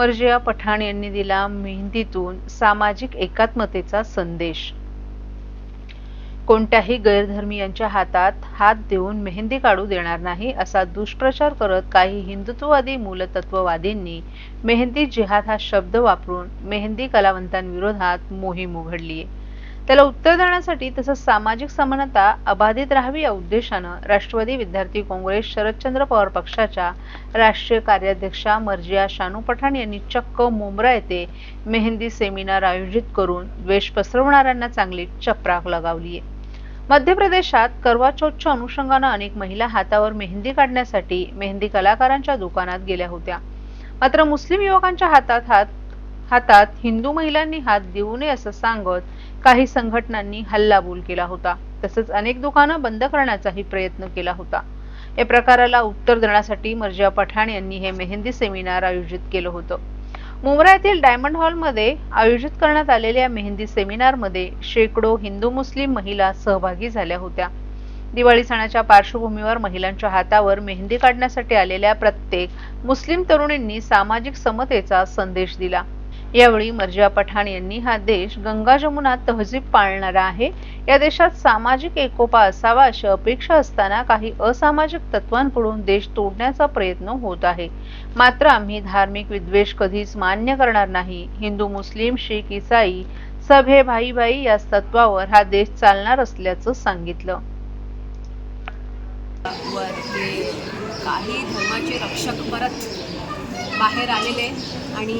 मर्जिया पठाण यांनी दिला मेहंदीतून सामाजिक एकात्मतेचा संदेश. कोणत्याही गैरधर्मीयांच्या हातात हात देऊन मेहंदी काढू देणार नाही असा दुष्प्रचार करत काही हिंदुत्ववादी मूलतत्ववादींनी मेहंदी जिहाद हा शब्द वापरून मेहंदी कलावंतांविरोधात मोहीम उघडली आहे त्याला उत्तर देण्यासाठी तसंच सामाजिक समानता अबाधित राहावी या उद्देशानं राष्ट्रवादी विद्यार्थी काँग्रेस शरदचंद्र पवार पक्षाच्या राष्ट्रीय कार्याध्यक्षा मर्जिया शानू पठाण यांनी चक्क मुंब्रा येथे मेहंदी सेमिनार आयोजित करून द्वेष पसरवणाऱ्यांना चांगली चपराक लगावली आहे मध्य प्रदेशात करवा चौथच्या अनुषंगानं अनेक महिला हातावर मेहंदी काढण्यासाठी मेहंदी कलाकारांच्या दुकानात गेल्या होत्या. मात्र मुस्लिम युवकांच्या हातात हात हातात हिंदू महिलांनी हात देऊ नये असं सांगत काही संघटनांनी हल्लाबोल केला होता. तसंच अनेक दुकानं बंद करण्याचाही प्रयत्न केला होता. या प्रकाराला उत्तर देण्यासाठी मर्जिया पठाण यांनी हे मेहंदी सेमिनार आयोजित केलं होतं. मुंब्रा येथील डायमंड हॉलमध्ये आयोजित करण्यात आलेल्या मेहंदी सेमिनारमध्ये शेकडो हिंदू मुस्लिम महिला सहभागी झाल्या होत्या. दिवाळी सणाच्या पार्श्वभूमीवर महिलांच्या हातावर मेहंदी काढण्यासाठी आलेल्या प्रत्येक मुस्लिम तरुणींनी सामाजिक समतेचा संदेश दिला. यावेळी मर्जिया पठाण यांनी हा देश गंगा जमुना तहजीब पाळणारा आहे. या देशात सामाजिक एकोपा असावा अशी अपेक्षा असताना काही असामाजिक तत्वांकडून देश तोडण्याचा प्रयत्न होत आहे. मात्र आम्ही धार्मिक विद्वेष कधीच मान्य करणार नाही. हिंदू मुस्लिम शीख इसाई सभे भाई भाई या तत्वावर हा देश चालणार असल्याचं सांगितलं. काही धर्माचे रक्षक परत बाहेर आलेले आणि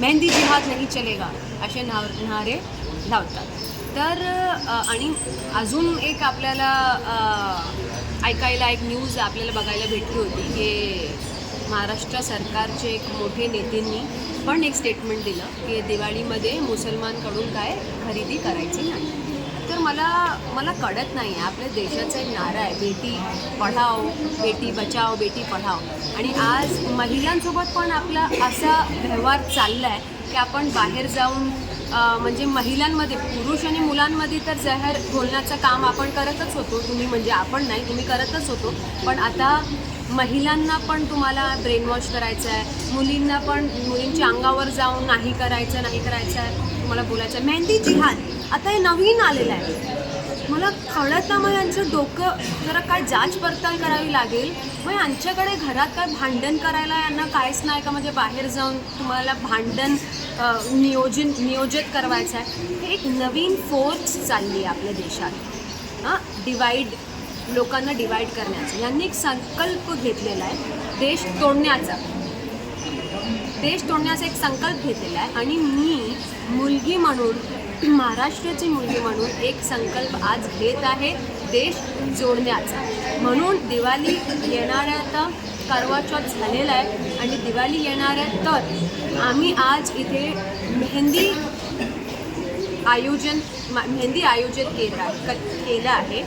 मेहंदी जिहाद नाही चलेगा असे नाव नारे लावतात. तर आणि अजून एक आपल्याला ऐकायला एक न्यूज आपल्याला बघायला भेटली होती की महाराष्ट्र सरकारचे एक मोठे नेत्यांनी पण एक स्टेटमेंट दिलं की दिवाळीमध्ये मुसलमानकडून काय खरेदी करायची नाही. मला मला कळत नाही आहे आपल्या देशाचा एक नारा आहे. बेटी पढाओ बेटी बचाओ बेटी पढाओ. आणि आज महिलांसोबत पण आपला असा व्यवहार चालला आहे की आपण बाहेर जाऊन म्हणजे महिलांमध्ये पुरुष आणि मुलांमध्ये तर जहर घोलण्याचं काम आपण करतच होतो. तुम्ही म्हणजे आपण नाही तुम्ही करतच होतो. पण आता महिलांना पण तुम्हाला ब्रेनवॉश करायचं आहे मुलींना पण मुलींच्या अंगावर जाऊन नाही करायचं नाही करायचं आहे तुम्हाला बोलायचं आहे. मेहंदी जिहाद. आता हे नवीन आलेलं आहे. मला कळत ना मग यांचं डोकं जरा काय जाच पडताळ करावी लागेल. मग यांच्याकडे घरात काय भांडण करायला यांना काहीच नाही का? म्हणजे बाहेर जाऊन तुम्हाला भांडण नियोजन नियोजित करवायचं आहे. हे एक नवीन फोर्स चालली आहे आपल्या देशात. हां डिवाईड लोकांना डिवाईड करण्याचा. यांनी एक संकल्प घेतलेला आहे. देश तोडण्याचा. देश तोडण्याचा एक संकल्प घेतलेला आहे. आणि मी मुलगी म्हणून महाराष्ट्राची मुलगी म्हणून एक संकल्प आज घेत आहे देश जोडण्याचा. म्हणून दिवाळी येणाऱ्या तर करवा चौथ झालेला आहे. आणि दिवाळी येणार आहे तर आम्ही आज इथे मेहंदी आयोजन मा- मेहंदी आयोजित केलं आहे क- केलं आहे.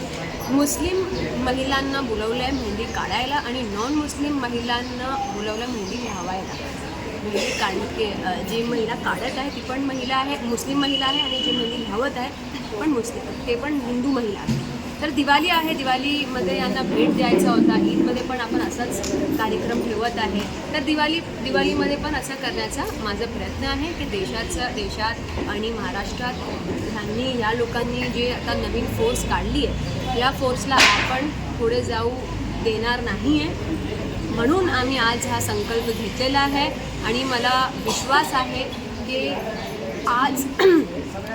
मुस्लिम महिलांना बोलवलं आहे मेहंदी काढायला आणि नॉन मुस्लिम महिलांना बोलवलं मेहंदी लावायला. मेहंदी काढ के जी महिला काढत आहे ती पण महिला आहे मुस्लिम महिला आहे आणि जी मेहंदी लावत आहे पण मुस्लिम ते पण हिंदू महिला आहे तर दिवाळी आहे दिवाळीमध्ये यांना भेट द्यायचा होता ईदमध्ये पण आपण असाच कार्यक्रम ठेवत आहे. तर दिवाळी दिवाळीमध्ये पण असं करण्याचा माझा प्रयत्न आहे की देशाचं देशात आणि महाराष्ट्रात ह्यांनी या लोकांनी जे आता नवीन फोर्स काढली आहे या फोर्सला आपण पुढे जाऊ देणार नाही आहे म्हणून आम्ही आज हा संकल्प घेतलेला आहे. आणि मला विश्वास आहे की आज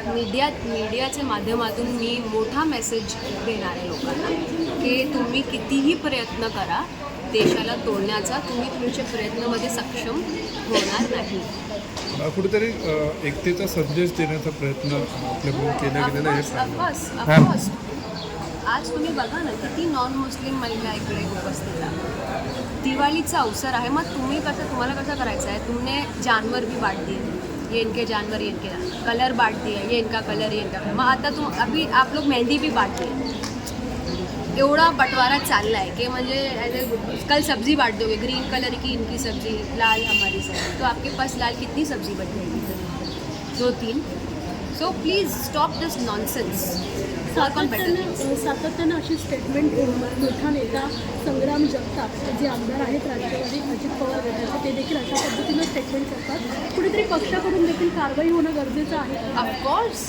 मीडिया मीडियाच्या माध्यमातून मी मोठा मेसेज देणार आहे लोकांना की तुम्ही कितीही प्रयत्न करा देशाला तोडण्याचा तुम्ही तुमच्या प्रयत्नामध्ये सक्षम होणार नाही. कुठेतरी एकतेचा संदेश देण्याचा प्रयत्न आपल्याकडून केला गेलेला आहे. आज तुम्ही बघा ना किती नॉन मुस्लिम महिला इकडे उपस्थित आहे दिवाळीचा अवसर आहे मग तुम्ही कसं तुम्हाला कसं करायचं आहे? तुमने जानवर भी बांट दिए. ये इनके जानवर ये इनके जानवर. कलर बांट दिए ये इनका कलर ये इनका मग आता तुम अभी आप लोग मेहंदी भी बांट दिए एवढा बंटवारा चालला आहे की म्हणजे ऐसे कल सब्जी बांट दोगे ग्रीन कलर की इनकी सब्जी लाल हमारी सब्जी. तो आपके पास लाल कितनी सब्जी बच जाएगी? दो तीन. So please stop this nonsense सातत्यानं सातत्यानं अशी स्टेटमेंट मोठा नेता संग्राम जगताप जे आमदार आहेत राष्ट्रवादी अजित पवार गटाचे ते देखील अशा पद्धतीनं स्टेटमेंट करतात. कुठेतरी पक्षाकडून देखील कारवाई होणं गरजेचं आहे. ऑफकोर्स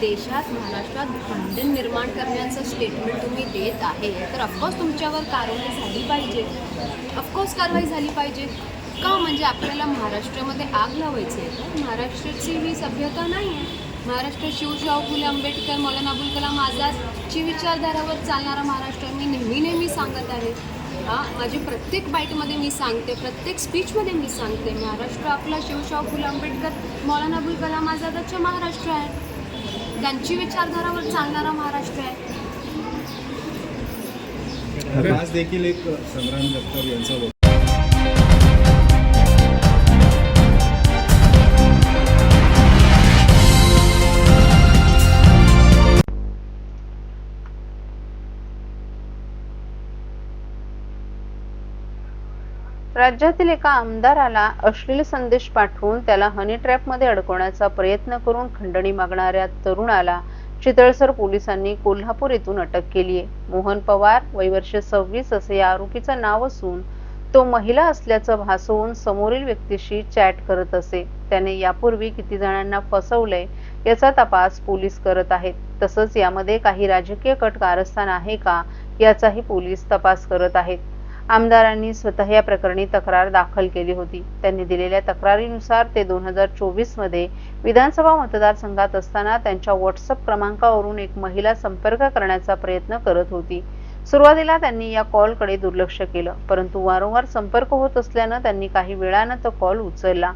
देशात महाराष्ट्रात भांडण निर्माण करण्याचं स्टेटमेंट तुम्ही देत आहे तर ऑफकोर्स तुमच्यावर कारवाई झाली पाहिजे. ऑफकोर्स कारवाई झाली पाहिजे. का म्हणजे आपल्याला महाराष्ट्रामध्ये आग लावायची आहे? तर महाराष्ट्राची ही सभ्यता नाही आहे महाराष्ट्र शिवशाहू फुले आंबेडकर मौलाना अबुल कलाम आझादची विचारधारावर चालणारा महाराष्ट्र. मी नेहमी नेहमी सांगत आहे हां माझी प्रत्येक बाईटमध्ये मी सांगते प्रत्येक स्पीचमध्ये मी सांगते महाराष्ट्र आपला शिवशाहू फुले आंबेडकर मौलाना अबुल कलाम आझादाचा महाराष्ट्र आहे. त्यांची विचारधारावर चालणारा महाराष्ट्र आहे. आज देखील एक संग्राम जगताप यांचा राज्यातील एका आमदाराला अश्लील संदेश पाठवून त्याला हनी ट्रॅपमध्ये अडकवण्याचा प्रयत्न करून खंडणी मागणाऱ्या तरुणाला चितळसर पोलिसांनी कोल्हापूर येथून अटक केली आहे. मोहन पवार वयवर्ष सव्वीस असे या आरोपीचं नाव असून तो महिला असल्याचं भासवून समोरील व्यक्तीशी चॅट करत असे. त्याने यापूर्वी किती जणांना फसवलंय याचा तपास पोलीस करत आहेत. तसंच यामध्ये काही राजकीय कट कारस्थान आहे का याचाही पोलीस तपास करत आहेत. आमदारांनी स्वतः या प्रकरणी तक्रार दाखल केली होती. त्यांनी दिलेल्या तक्रारीनुसार ते दोन हजार चोवीसमध्ये विधानसभा मतदारसंघात असताना त्यांच्या व्हॉट्सअप क्रमांकावरून एक महिला संपर्क करण्याचा प्रयत्न करत होती. सुरुवातीला त्यांनी या कॉलकडे दुर्लक्ष केलं परंतु वारंवार संपर्क होत असल्यानं त्यांनी काही वेळानं तो कॉल उचलला.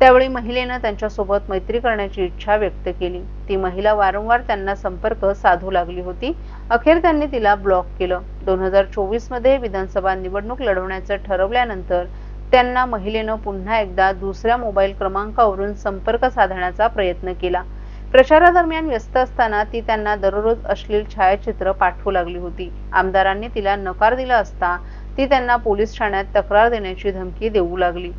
त्यावेळी महिलेनं त्यांच्यासोबत मैत्री करण्याची इच्छा व्यक्त केली. ती महिला वारंवार त्यांना संपर्क साधू लागली होती. अखेर त्यांनी तिला ब्लॉक केलं. दोन हजार चोवीसमध्ये विधानसभा निवडणूक लढवण्याचं ठरवल्यानंतर त्यांना महिलेनं पुन्हा एकदा दुसऱ्या मोबाईल क्रमांकावरून संपर्क साधण्याचा प्रयत्न केला. प्रचारादरम्यान व्यस्त असताना ती त्यांना दररोज अश्लील छायाचित्र पाठवू लागली होती. आमदारांनी तिला नकार दिला असता ती त्यांना पोलीस ठाण्यात तक्रार देण्याची धमकी देऊ लागली.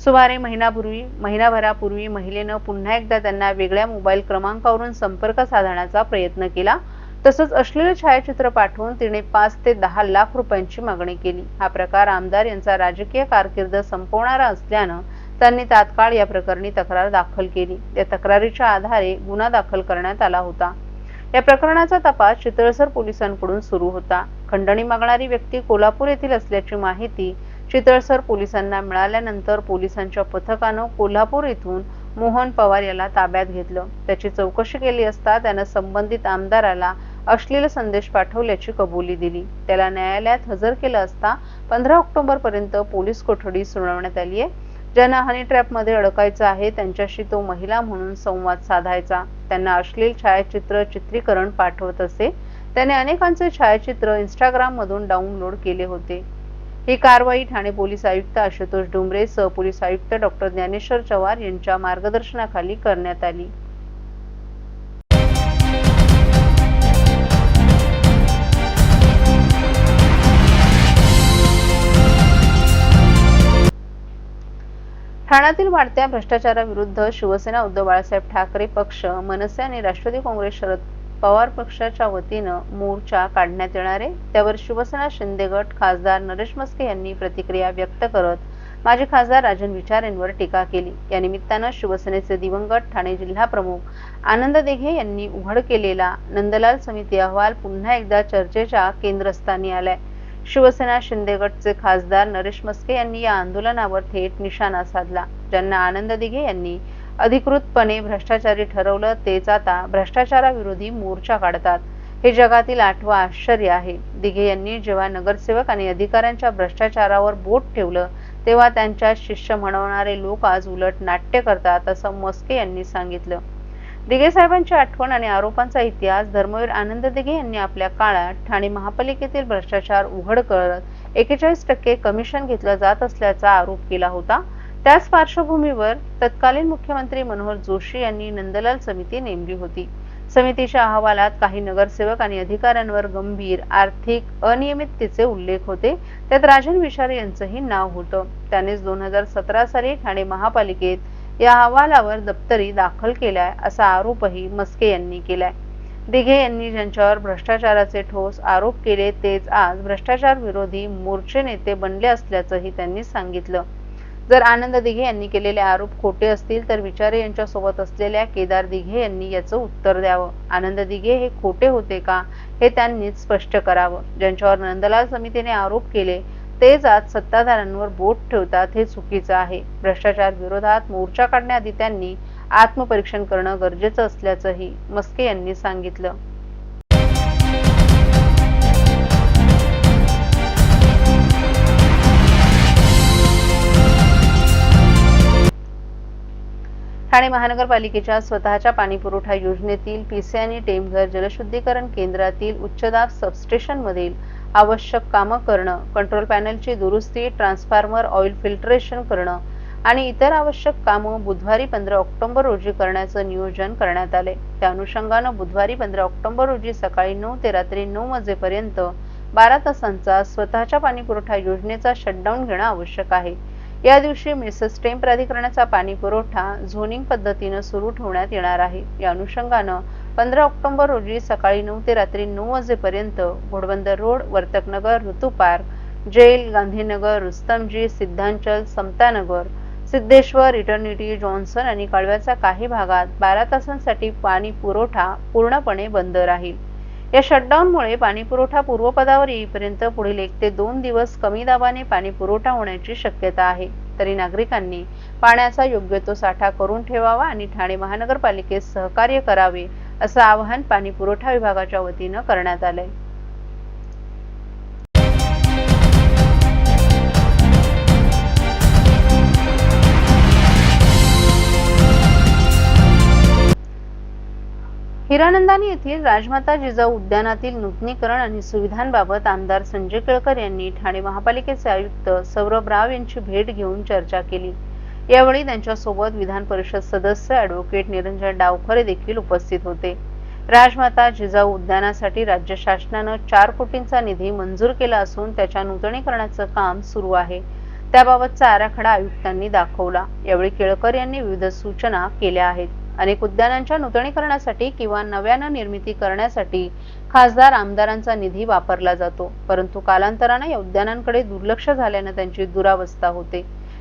सुमारे महिनापूर्वी महिनाभरापूर्वी महिलेनं पुन्हा एकदा त्यांना वेगळ्या मोबाईल क्रमांकावरून संपर्क साधण्याचा प्रयत्न केला. तसंच अश्लील छायाचित्र पाठवून तिने पाच ते दहा लाख रुपयांची मागणी केली. हा प्रकार आमदार यांचा राजकीय कारकीर्द संपवणारा असल्यानं त्यांनी तात्काळ या प्रकरणी तक्रार दाखल केली. या तक्रारीच्या आधारे गुन्हा दाखल करण्यात आला होता. या प्रकरणाचा तपास चितळसर पोलिसांकडून सुरू होता. खंडणी मागणारी व्यक्ती कोल्हापूर येथील असल्याची माहिती चितळसर पोलिसांना मिळाल्यानंतर पोलिसांच्या पथकानं कोल्हापूर येथून मोहन पवार याला ताब्यात घेतलं. त्याची चौकशी केली असता त्यानं संबंधित आमदाराला अश्लील संदेश पाठवल्याची कबुली दिली. त्याला न्यायालयात हजर केलं असता पंधरा ऑक्टोबर पर्यंत पोलीस कोठडी सुनावण्यात आली आहे ज्यांना हनी ट्रॅपमध्ये अडकायचं आहे त्यांच्याशी तो महिला म्हणून संवाद साधायचा. त्यांना अश्लील छायाचित्र चित्रीकरण पाठवत असे. त्याने अनेकांचे छायाचित्र इंस्टाग्राम मधून डाउनलोड केले होते. ही कारवाई ठाणे पोलीस आयुक्त आशुतोष डुंबरे सहपोलीस आयुक्त डॉक्टर ज्ञानेश्वर चव्हाण यांच्या मार्गदर्शनाखाली करण्यात आली. ठाण्यातील वाढत्या भ्रष्टाचाराविरुद्ध शिवसेना उद्धव बाळासाहेब ठाकरे पक्ष मनसे आणि राष्ट्रवादी काँग्रेस शरद पवार पक्षाच्या वतीनं मोर्चा काढण्यात येणार आहे त्यावर शिवसेना शिंदे गट खासदार नरेश मस्के यांनी प्रतिक्रिया व्यक्त करत माजी खासदार राजन विचार यांवर टीका केली. या निमित्तानं शिवसेनेचे दिवंगत ठाणे जिल्हा प्रमुख आनंद देघे यांनी उघड केलेला नंदलाल समिती अहवाल पुन्हा एकदा चर्चेच्या केंद्रस्थानी आलाय. शिवसेना शिंदे गटचे खासदार नरेश मस्के यांनी या आंदोलनावर थेट निशाणा साधला ज्यांना आनंद दिघे यांनी अधिकृतपणे भ्रष्टाचारी ठरवलं तेच आता भ्रष्टाचाराविरोधी मोर्चा काढतात. हे जगातील आठवं आश्चर्य आहे. दिघे यांनी जेव्हा नगरसेवक आणि अधिकाऱ्यांच्या भ्रष्टाचारावर बोट ठेवलं तेव्हा त्यांच्या शिष्य म्हणवणारे लोक आज उलट नाट्य करतात असं मस्के यांनी सांगितलं. दिघे साहेबांची आठवण आणि आरोपांचा इतिहास धर्मवीर आनंद दिघे यांनी आपल्या काळात ठाणे महापालिकेतील भ्रष्टाचार उघड करत एकेचाळीस टक्के कमिशन घेतलं जात असल्याचा आरोप केला होता. त्याच पार्श्वभूमीवर तत्कालीन मुख्यमंत्री मनोहर जोशी यांनी नंदलाल समिती नेमली होती. समितीच्या अहवालात काही नगरसेवक आणि अधिकाऱ्यांवर गंभीर आर्थिक अनियमिततेचे उल्लेख होते. त्यात राजन विशारे यांचंही नाव होतं. त्यानेच दोन हजार सतरा साली ठाणे महापालिकेत या अहवालावर दप्तरी दाखल केलाय असा आरोपही मस्के यांनी केलाय. दिघे यांनी ज्यांच्यावर भ्रष्टाचाराचे ठोस आरोप केले तेच आज भ्रष्टाचार विरोधी मोर्चे नेते बनले असल्याचंही त्यांनी सांगितलं. जर आनंद दिघे यांनी केलेले आरोप खोटे असतील तर विचारे यांच्या सोबत असलेल्या केदार दिघे यांनी याचं उत्तर द्यावं. आनंद दिघे हे खोटे होते का? हे त्यांनीच स्पष्ट करावं. ज्यांच्यावर नंदलाल समितीने आरोप केले तेच आज सत्ताधाऱ्यांवर बोट ठेवतात हे चुकीचं आहे. भ्रष्टाचार विरोधात मोर्चा काढण्याआधी त्यांनी आत्मपरीक्षण करणं गरजेचं असल्याचंही मस्के यांनी सांगितलं. ठाणे महानगरपालिकेच्या स्वतःच्या पाणीपुरवठा योजनेतील पीसी आणि टेमघर जलशुद्धीकरण केंद्रातील उच्चदाब सबस्टेशनमधील आवश्यक कामं करणं कंट्रोल पॅनलची दुरुस्ती ट्रान्सफॉर्मर ऑइल फिल्टरेशन करणं आणि इतर आवश्यक कामं बुधवारी पंधरा ऑक्टोबर रोजी करण्याचं नियोजन करण्यात आले. त्या अनुषंगानं बुधवारी पंधरा ऑक्टोबर रोजी सकाळी नऊ ते रात्री नऊ वाजेपर्यंत बारा तासांचा स्वतःच्या पाणीपुरवठा योजनेचा शटडाऊन घेणं आवश्यक आहे. या दिवशी मेसस टेम प्राधिकरणाचा पाणी पुरवठा झोनिंग पद्धतीनं सुरू ठेवण्यात येणार आहे. या अनुषंगानं पंधरा ऑक्टोबर रोजी सकाळी नऊ ते रात्री नऊ वाजेपर्यंत Ghodbunder road Vartaknagar Ritu park jail Gandhinagar Rustomjee Siddhanchal Samtanagar Siddheshwar Eternity Johnson आणि कळव्याचा काही भागात बारा तासांसाठी पाणी पुरवठा पूर्णपणे बंद राहील. या शटडाऊनमुळे पाणीपुरवठा पूर्वपदावर येईपर्यंत पुढील एक ते दोन दिवस कमी दाबाने पाणी पुरवठा होण्याची शक्यता आहे. तरी नागरिकांनी पाण्याचा योग्य तो साठा करून ठेवावा आणि ठाणे महानगरपालिकेस सहकार्य करावे असं आवाहन पाणी पुरवठा विभागाच्या वतीनं करण्यात आलंय. हिरानंदानी येथील राजमाता जिजाऊ उद्यानातील नूतनीकरण आणि सुविधांबाबत आमदार संजय केळकर यांनी ठाणे महापालिकेचे आयुक्त सौरभ राव यांची भेट घेऊन चर्चा केली. यावेळी त्यांच्यासोबत विधान परिषद सदस्य ॲडव्होकेट निरंजन डावखरे देखील उपस्थित होते. राजमाता जिजाऊ उद्यानासाठी राज्य शासनानं चार कोटींचा निधी मंजूर केला असून त्याच्या नूतनीकरणाचं काम सुरू आहे. त्याबाबतचा आराखडा आयुक्तांनी दाखवला. यावेळी केळकर यांनी विविध सूचना केल्या आहेत. अनेक उद्यानांच्या नूतनीकरणासाठी किंवा नव्यानं निर्मिती करण्यासाठी खासदार आमदारांचा निधी वापरला जातो. परंतु कालांतराने या उद्यानांकडे दुर्लक्ष झाल्यानं त्यांची दुरावस्था होते.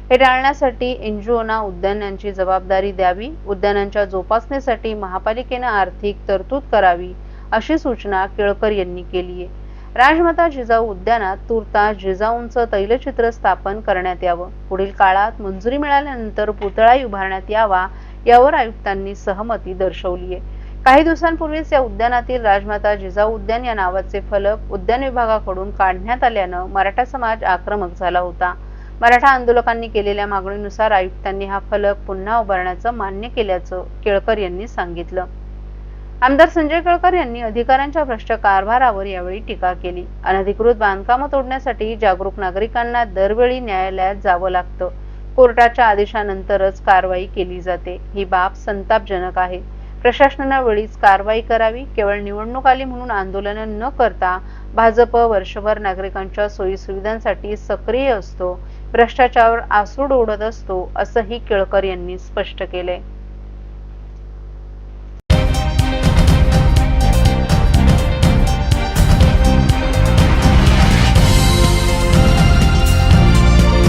हे टाळण्यासाठी एनजीओना उद्यानांची जबाबदारी द्यावी उद्यानांच्या जोपासनेसाठी महापालिकेनं आर्थिक तरतूद करावी अशी सूचना केळकर यांनी केली आहे. राजमाता जिजाऊ उद्यानात तुर्ता जिजाऊंचं तैलचित्र स्थापन करण्यात यावं. पुढील काळात मंजुरी मिळाल्यानंतर पुतळाही उभारण्यात यावा यावर आयुक्तांनी सहमती दर्शवली आहे. काही दिवसांपूर्वीच या उद्यानातील राजमाता जिजाऊ उद्यान या नावाचे फलक उद्यान विभागाकडून काढण्यात आल्यानं मराठा समाज आक्रमक झाला होता. मराठा आंदोलकांनी केलेल्या मागणीनुसार आयुक्तांनी हा फलक पुन्हा उभारण्याचं मान्य केल्याचं केळकर यांनी सांगितलं. आमदार संजय केळकर यांनी अधिकाऱ्यांच्या भ्रष्ट कारभारावर यावेळी टीका केली. अनधिकृत बांधकामं तोडण्यासाठी जागरूक नागरिकांना दरवेळी न्यायालयात जावं लागतं. कोर्टाच्या आदेशानंतरच कारवाई केली जाते. ही बाब संतापजनक आहे. प्रशासनावेळीच कारवाई करावी केवळ निवडणूक आली म्हणून आंदोलनं न करता भाजप वर्षभर नागरिकांच्या सोयीसुविधांसाठी सक्रिय असतो भ्रष्टाचारावर आसूड ओढत असतो असंही केळकर यांनी स्पष्ट केलंय.